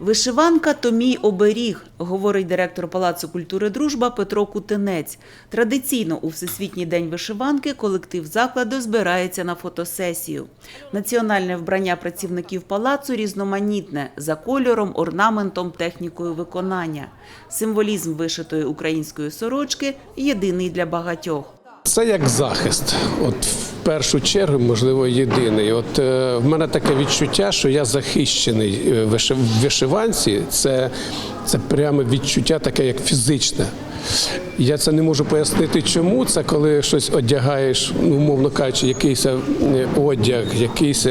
Вишиванка то мій оберіг, говорить директор Палацу культури Дружба Петро Кутинець. Традиційно у Всесвітній день вишиванки колектив закладу збирається на фотосесію. Національне вбрання працівників палацу різноманітне за кольором, орнаментом, технікою виконання. Символізм вишитої української сорочки єдиний для багатьох. Це як захист. От першу чергу, можливо, єдиний. От е, в мене таке відчуття, що я захищений е, в вишиванці. Це, це прямо відчуття таке, як фізичне. Я це не можу пояснити, чому. Це коли щось одягаєш, ну, умовно кажучи, якийсь е, одяг, якийсь,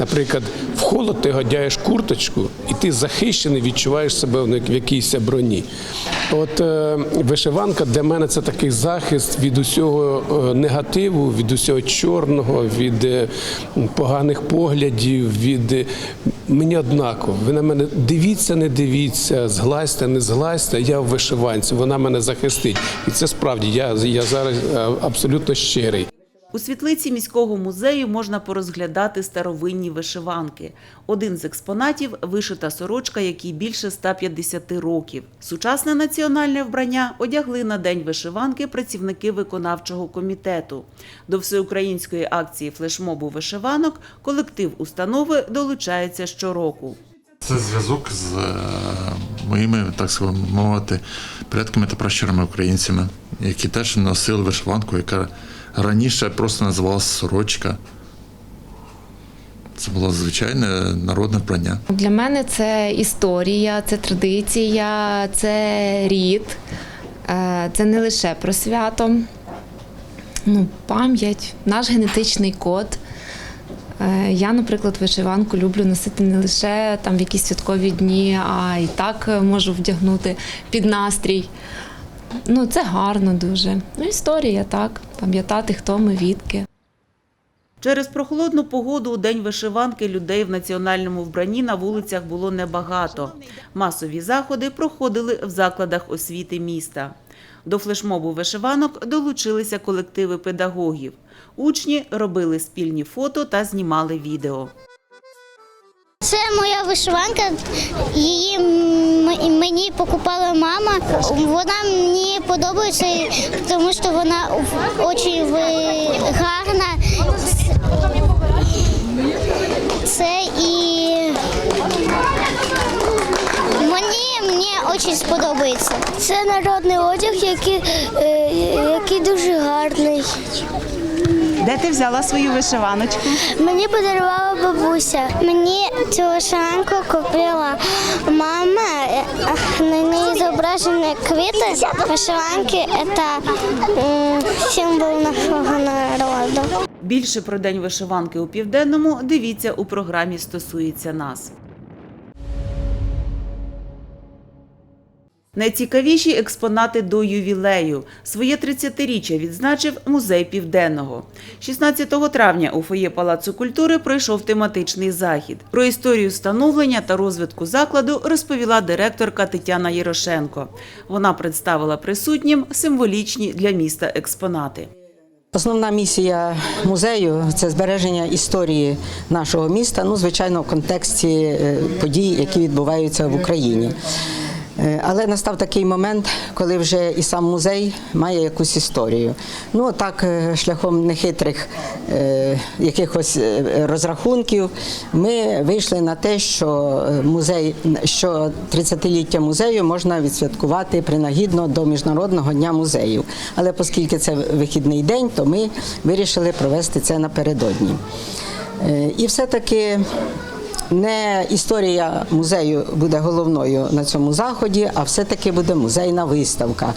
наприклад, в холод ти одягаєш курточку, і ти захищений, відчуваєш себе в якійсь броні. От е, вишиванка для мене це такий захист від усього е, негативу, від усього чорного, від е, поганих поглядів, від мені однаково. Ви на мене дивіться, не дивіться, зглазьте, не зглазьте. Я в вишиванці, вона мене захистить. І це справді я, я зараз абсолютно щирий. У світлиці міського музею можна порозглядати старовинні вишиванки. Один з експонатів вишита сорочка, якій більше 150 років. Сучасне національне вбрання одягли на день вишиванки працівники виконавчого комітету. До всеукраїнської акції флешмобу вишиванок колектив установи долучається щороку. Це зв'язок з е, моїми, так сказати, мовити, предками та пращурами українцями, які теж носили вишиванку, яка раніше просто називалася сорочка. Це було звичайне народне вбрання. Для мене це історія, це традиція, це рід. Е, Це не лише про свято, ну, пам'ять, наш генетичний код. Е, Я, наприклад, вишиванку люблю носити не лише там в якісь святкові дні, а і так можу вдягнути під настрій. Ну, це гарно дуже. Ну, історія, так, пам'ятати, хто ми, відки. Через прохолодну погоду у день вишиванки людей в національному вбранні на вулицях було небагато. Масові заходи проходили в закладах освіти міста. До флешмобу вишиванок долучилися колективи педагогів. Учні робили спільні фото та знімали відео. Це моя вишиванка. Її мені покупала мама. Вона мені подобається, тому що вона дуже гарна. Це і мені, мені дуже сподобається. Це народний одяг, який, е, який дуже гарний. Де ти взяла свою вишиваночку? Мені подарувала бабуся. Мені цю вишиванку купила мама. На ній зображені квіти. Вишиванки це символ нашого народу. Більше про день вишиванки у південному дивіться у програмі Стосується нас. Найцікавіші експонати до ювілею. Своє 30-річчя відзначив музей Південного. 16 травня у фоє Палацу культури пройшов тематичний захід. Про історію становлення та розвитку закладу розповіла директорка Тетяна Єрошенко. Вона представила присутнім символічні для міста експонати. Основна місія музею це збереження історії нашого міста, ну звичайно, в контексті е, подій, які відбуваються в Україні. Е, Але настав такий момент, коли вже і сам музей має якусь історію. Ну так, е, шляхом нехитрих е, якихось е, розрахунків, ми вийшли на те, що музей, що 30-ліття музею можна відсвяткувати принагідно до міжнародного дня музеїв. Але оскільки це вихідний день, то ми вирішили провести це напередодні. І все-таки не історія музею буде головною на цьому заході, а все-таки буде музейна виставка.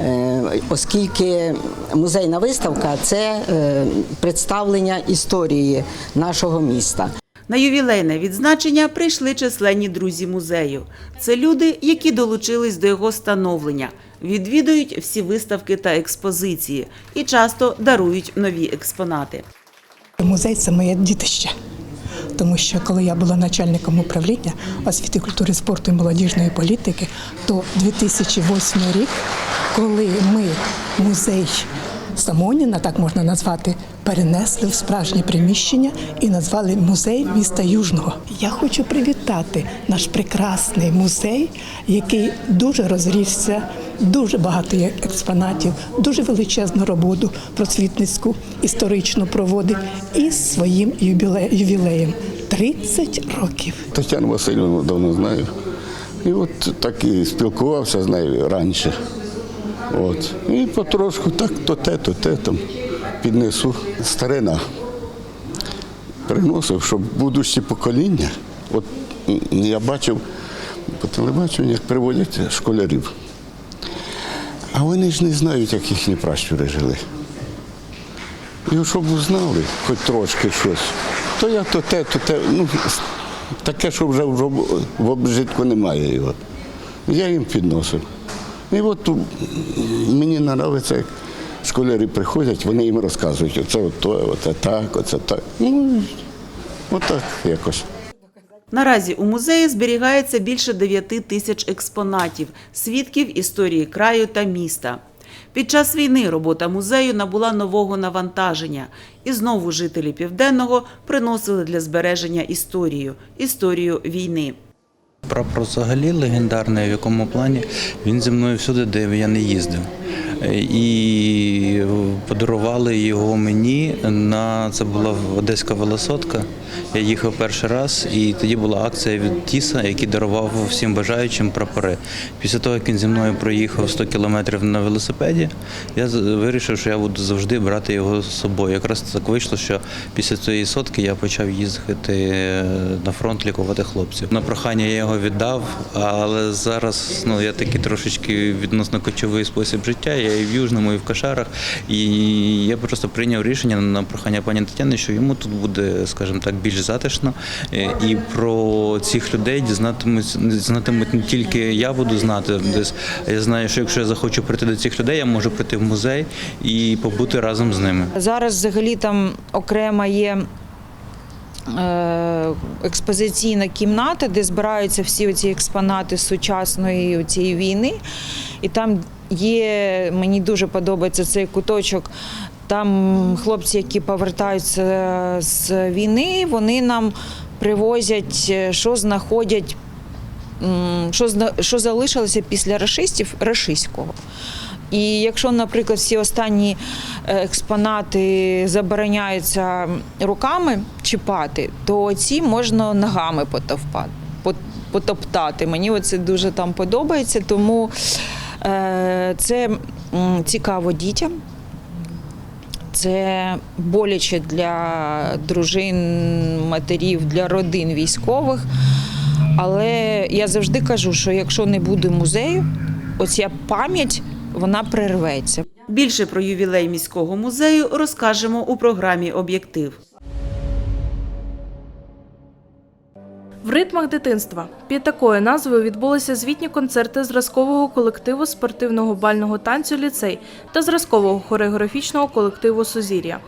Е, Оскільки музейна виставка це е, представлення історії нашого міста. На ювілейне відзначення прийшли численні друзі музею. Це люди, які долучились до його становлення, відвідують всі виставки та експозиції і часто дарують нові експонати. Музей це моє дітище. Тому що коли я була начальником управління освіти, культури, спорту і молодіжної політики, то 2008 рік, коли ми музей Самоніна, так можна назвати, перенесли в справжнє приміщення і назвали музей міста Южного. Я хочу привітати наш прекрасний музей, який дуже розрісся, дуже багато є експонатів, дуже величезну роботу просвітницьку історичну проводить із своїм ювілеєм 30 років. Тетяну Васильівну давно знаю. І от так і спілкувався з нею раніше. От. І потрошку так то те, то те там піднесу. Старина приносив, щоб будущі покоління. От я бачив по телебаченню, як приводять школярів. А вони ж не знають, як їхні пращури жили. І щоб знали хоч трошки щось, то я то те, то те. Ну, таке, що вже в обжитку немає його. Я їм підносив. І от мені подобається, як школярі приходять, вони їм розказують, оце от оце так, оце так. Ну, отак якось. Наразі у музеї зберігається більше 9 тисяч експонатів, свідків історії краю та міста. Під час війни робота музею набула нового навантаження, і знову жителі Південного приносили для збереження історію історію війни. Прапор взагалі легендарний, в якому плані він зі мною всюди, де я не їздив. І подарували його мені на це була Одеська велосотка. Я їхав перший раз, і тоді була акція від Тіса, який дарував всім бажаючим прапори. Після того, як він зі мною проїхав 100 кілометрів на велосипеді, я вирішив, що я буду завжди брати його з собою. Якраз так вийшло, що після цієї сотки я почав їздити е, на фронт лікувати хлопців. На прохання я його віддав, але зараз ну я такий трошечки відносно кочовий спосіб життя. Я і в Южному, і в Кашарах. І я просто прийняв рішення на прохання пані Тетяни, що йому тут буде, скажімо так, більш затишно. Е, І про цих людей дізнатимуть знатимуть не тільки я буду знати десь. Я знаю, що якщо я захочу прийти до цих людей, я можу прийти в музей і побути разом з ними. Зараз взагалі там окрема є е, експозиційна кімната, де збираються всі ці експонати сучасної цієї війни. І там є, мені дуже подобається цей куточок. Там хлопці, які повертаються з війни, вони нам привозять, е, що знаходять що, що залишилося після рашистів рашистського. І якщо, наприклад, всі останні е, експонати забороняються руками чіпати, то ці можна ногами потоптати. Мені це дуже там подобається, тому е, це цікаво дітям. Це боляче для дружин, матерів, для родин військових. Але я завжди кажу, що якщо не буде музею, оця пам'ять вона прерветься. Більше про ювілей міського музею розкажемо у програмі Об'єктив. В ритмах дитинства під такою назвою відбулися звітні концерти зразкового колективу спортивного бального танцю ліцей та зразкового хореографічного колективу Сузір'я.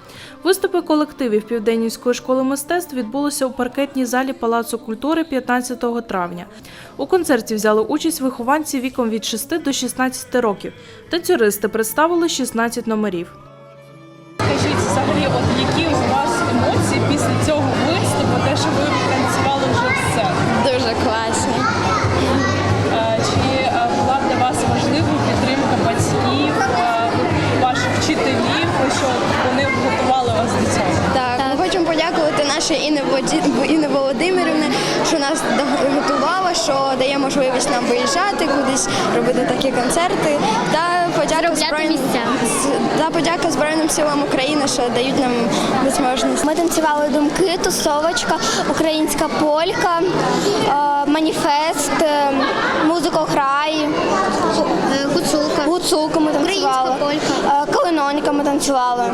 Виступи колективів Південнівської школи мистецтв відбулися у паркетній залі Палацу культури 15 травня. У концерті взяли участь вихованці віком від 6 до 16 років. Танцюристи представили 16 номерів. Скажіть взагалі, от які Інні Воді- Інні Володимирівні, що нас готувала, що дає можливість нам виїжджати кудись, робити такі концерти. Та подяка збройним та подяка Збройним силам України, що дають нам можливість. Ми танцювали думки, тусовочка, українська полька, е, маніфест, е, музикохрай, гуцулка. Гуцулку ми танцювали. Е, Калинонька ми танцювали.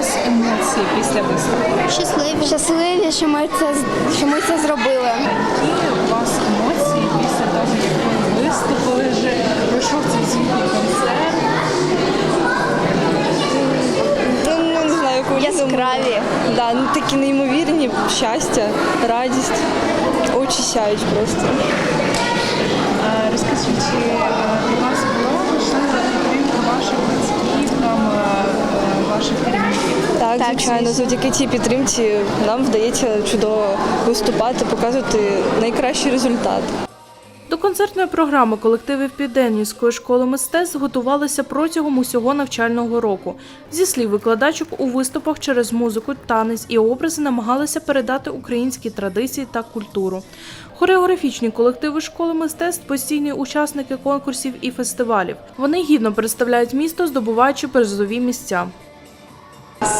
У вас емоції після виступу? Щасливі. Щасливі, що ми це що ми це зробили. Які у вас емоції після того, як ви виступили вже, пройшов цей звітний концерт? Ну, не знаю, Яскраві. Да, ну, такі неймовірні, щастя, радість. Очі сяють просто. Розкажіть, чи е, для вас була важлива підтримка ваших батьків, там, е, е, ваших керівників? Так, звичайно, завдяки цій підтримці нам вдається чудово виступати, показувати найкращий результат. До концертної програми колективів Південнівської школи мистецтв готувалися протягом усього навчального року. Зі слів викладачок, у виступах через музику, танець і образи намагалися передати українські традиції та культуру. Хореографічні колективи школи мистецтв постійні учасники конкурсів і фестивалів. Вони гідно представляють місто, здобуваючи призові місця.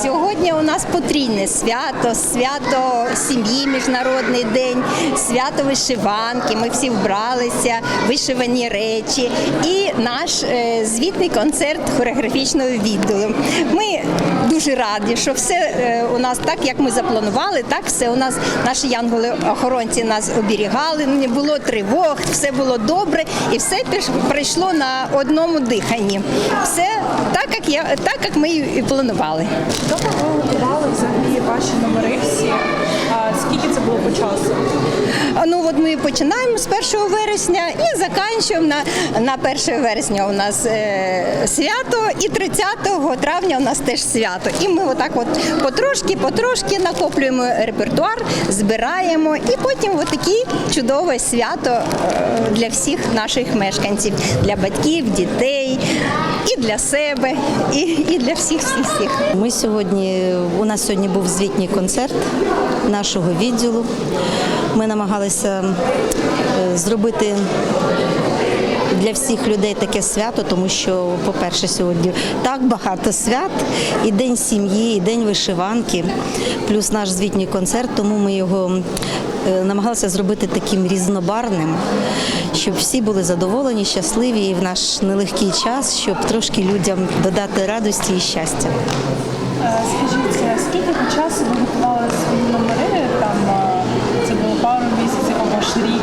Сьогодні у нас потрійне свято, свято сім'ї, міжнародний день, свято вишиванки. Ми всі вбралися, вишивані речі, і наш е, звітний концерт хореографічного відділу. Ми дуже раді, що все е, у нас так, як ми запланували, так все у нас наші янголи-охоронці нас оберігали, не було тривог, все було добре, і все пройшло на одному диханні. Все так, як я так, як ми і планували. Довго ви готували взагалі ваші номери всі? Скільки це було по часу? Ну от ми починаємо з 1 вересня і закінчуємо на, на 1 вересня у нас е, свято, і 30 травня у нас теж свято. І ми отак от потрошки, потрошки накоплюємо репертуар, збираємо, і потім отакі чудове свято е, для всіх наших мешканців, для батьків, дітей, і для себе, і, і для всіх всіх всіх. Ми сьогодні у нас сьогодні був звітній концерт нашого відділу. Ми намагалися е, зробити для всіх людей таке свято, тому що, по-перше, сьогодні так багато свят, і день сім'ї, і день вишиванки, плюс наш звітній концерт, тому ми його е, намагалися зробити таким різнобарним, щоб всі були задоволені, щасливі і в наш нелегкий час, щоб трошки людям додати радості і щастя. Е, Скажіть, е, скільки часу ви готували свої номери? Там це було пару місяців або ж рік.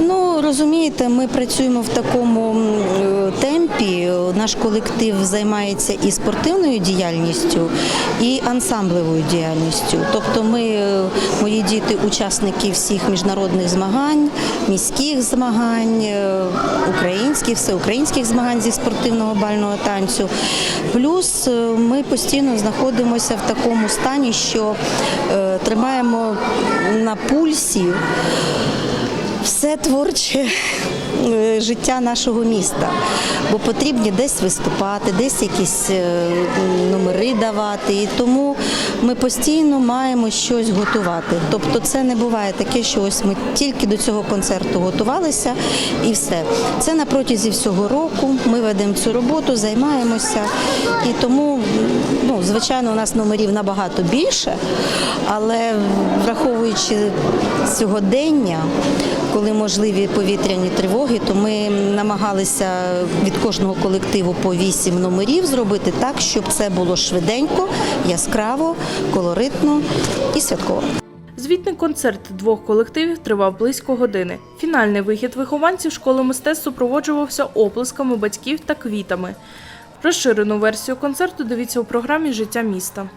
Ну розумієте, ми працюємо в такому е, темпі. Наш колектив займається і спортивною діяльністю, і ансамблевою діяльністю. Тобто, ми, е, мої діти, учасники всіх міжнародних змагань, міських змагань, е, українських, всеукраїнських змагань зі спортивного бального танцю. Плюс ми постійно знаходимося в такому стані, що тримаємо на пульсі все творче е, життя нашого міста, бо потрібні десь виступати, десь якісь е, номери давати. І тому ми постійно маємо щось готувати. Тобто це не буває таке, що ось ми тільки до цього концерту готувалися і все. Це на протязі всього року. Ми ведемо цю роботу, займаємося. І тому, звичайно, у нас номерів набагато більше, але враховуючи сьогодення, коли можливі повітряні тривоги, то ми намагалися від кожного колективу по вісім номерів зробити так, щоб це було швиденько, яскраво, колоритно і святково. Звітний концерт двох колективів тривав близько години. Фінальний вихід вихованців школи мистецтв супроводжувався оплесками батьків та квітами. Розширену версію концерту дивіться у програмі Життя міста.